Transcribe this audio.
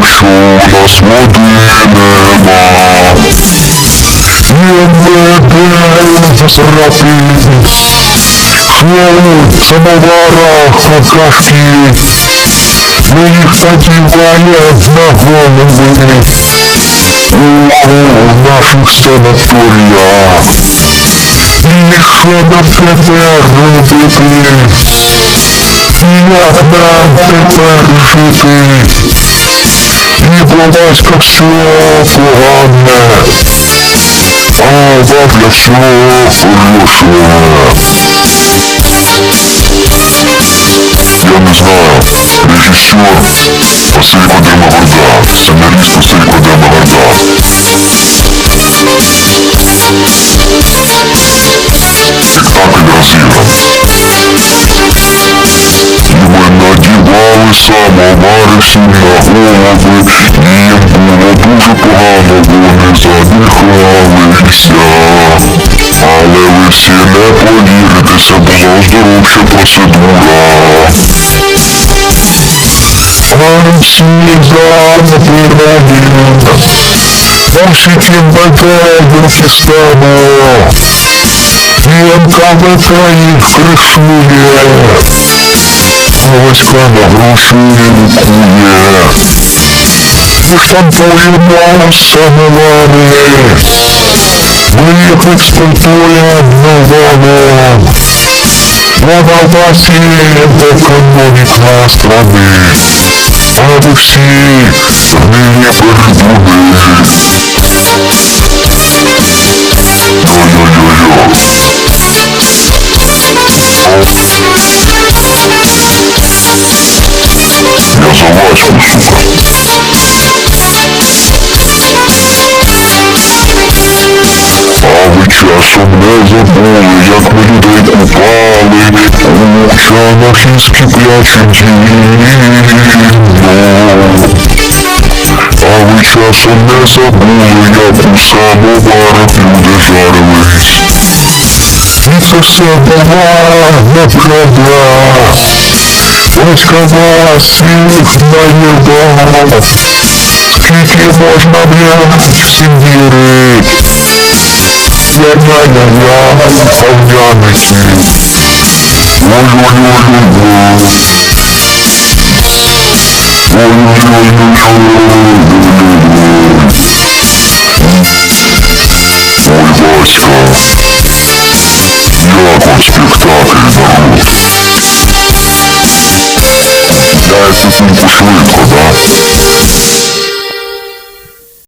якщо у нас води нема? Я веду зрати, хвалу самовара какашки, ми їх надіваємо на голови у наших санаторіях. І що нам тепер робити? Як нам тепер жити? І броваська все погане, а бабля все хороше. Я не знаю, режиссер Василь Кодема-Варда, сценарист Василь Кодема-Варда. Спектакль надівали самовари всім на голови, і їм було дуже погано, вони задихалися. Але ви всі не повірите, це була оздоровча процедура. А сніданок пироги, наші кімбатаги стану. І МКВК їх кришує. Васька на гроші лікує. І штампуємо самовари. Ми їх експортуємо на вагон. Нововасі економіка страни. А ви всі гниє Я за Ваську, сука. А ви часом не забули, як ми людей купали у чанах із киплячим діном. А ви часом не забули, як у самоварах люди жарились. І це все була неправда. Başkamaz yıkmayı doğar Çünkü boşuna bir gitsin diyerek. Yermayla ya Ondan etsin Oy oy oy oy oy. Oy oy oy oy oy. schulprobe